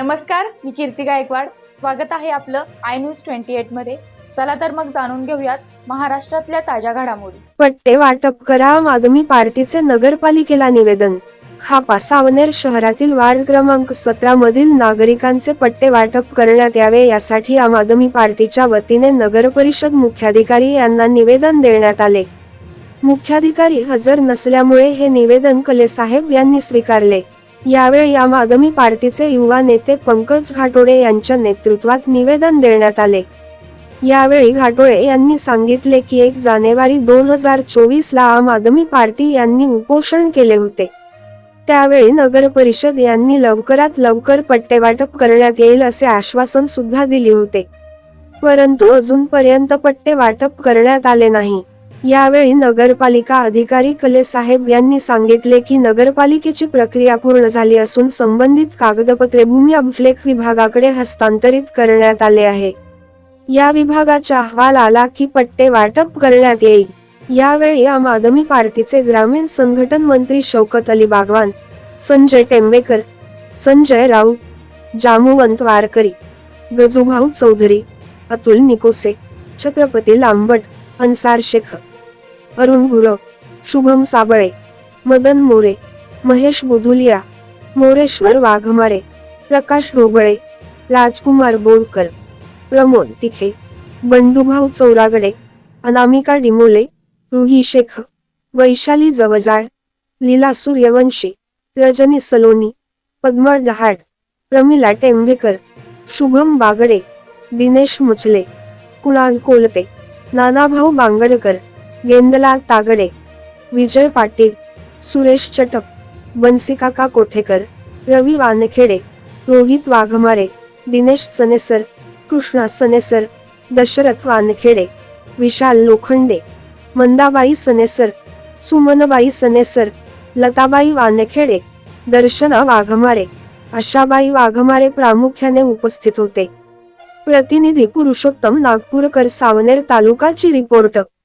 नमस्कार मी कीर्ती गायकवाड. स्वागत आहे आपलं आय न्यूज ट्वेंटी एटमध्ये. चला तर मग जाणून घेऊयात महाराष्ट्रातल्या ताज्या घडामोडी. पट्टे वाटप करा आम आदमी पार्टीचे नगरपालिकेला निवेदन. हापा सावनेर शहरातील वार्ड क्रमांक सतरा मधील नागरिकांचे पट्टे वाटप करण्यात यावे यासाठी आम आदमी पार्टीच्या वतीने नगर परिषद मुख्याधिकारी यांना निवेदन देण्यात आले. मुख्याधिकारी हजर नसल्यामुळे हे निवेदन कलेसाहेब यांनी स्वीकारले. यावेळी आम आदमी पार्टीचे युवा नेते पंकज घाटोळे यांच्या नेतृत्वात निवेदन देण्यात आले. यावेळी घाटोळे यांनी सांगितले की एक जानेवारी दोन हजार चोवीस ला आम आदमी पार्टी यांनी उपोषण केले होते. त्यावेळी नगर परिषद यांनी लवकरात लवकर पट्टेवाटप करण्यात येईल असे आश्वासन सुद्धा दिले होते. परंतु अजूनपर्यंत पट्टे वाटप करण्यात आले नाही. यावेळी नगरपालिका अधिकारी कले साहेब यांनी सांगितले की नगरपालिकेची प्रक्रिया पूर्ण झाली असून संबंधित कागदपत्रे भूमी अभिलेख विभागाकडे हस्तांतरित करण्यात आले आहे. या विभागाचा अहवाल आला की पट्टे वाटप करण्यात येईल. यावेळी आम आदमी पार्टीचे ग्रामीण संघटन मंत्री शौकत अली बागवान संजय टेंबेकर संजय राऊत जामुवंत वारकरी गजूभाऊ चौधरी अतुल निकोसे छत्रपती लांबट अन्सार शेख अरुण गुरव शुभम साबळे मदन मोरे महेश बुधुलिया मोरेश्वर वाघमारे प्रकाश ढोबळे राजकुमार बोरकर प्रमोद तिखे बंडूभाऊ चौरागडे अनामिका डिमोले रुही शेख वैशाली जवजाळ लीला सूर्यवंशी रजनी सलोनी पद्मा डहाड प्रमिला टेंभेकर शुभम बागडे दिनेश मुचले कुणाल कोलते नानाभाऊ बांगडकर गेंदलाल तागडे विजय पाटील सुरेश चटप बन्सीकाका कोठेकर रवी वानखेडे रोहित वाघमारे दिनेश सनेसर कृष्णा सनेसर दशरथ वानखेडे विशाल लोखंडे मंदाबाई सनेसर सुमनबाई सनेसर लताबाई वानखेडे दर्शना वाघमारे आशाबाई वाघमारे प्रामुख्याने उपस्थित होते. प्रतिनिधी पुरुषोत्तम नागपूरकर सावनेर तालुकाची रिपोर्ट.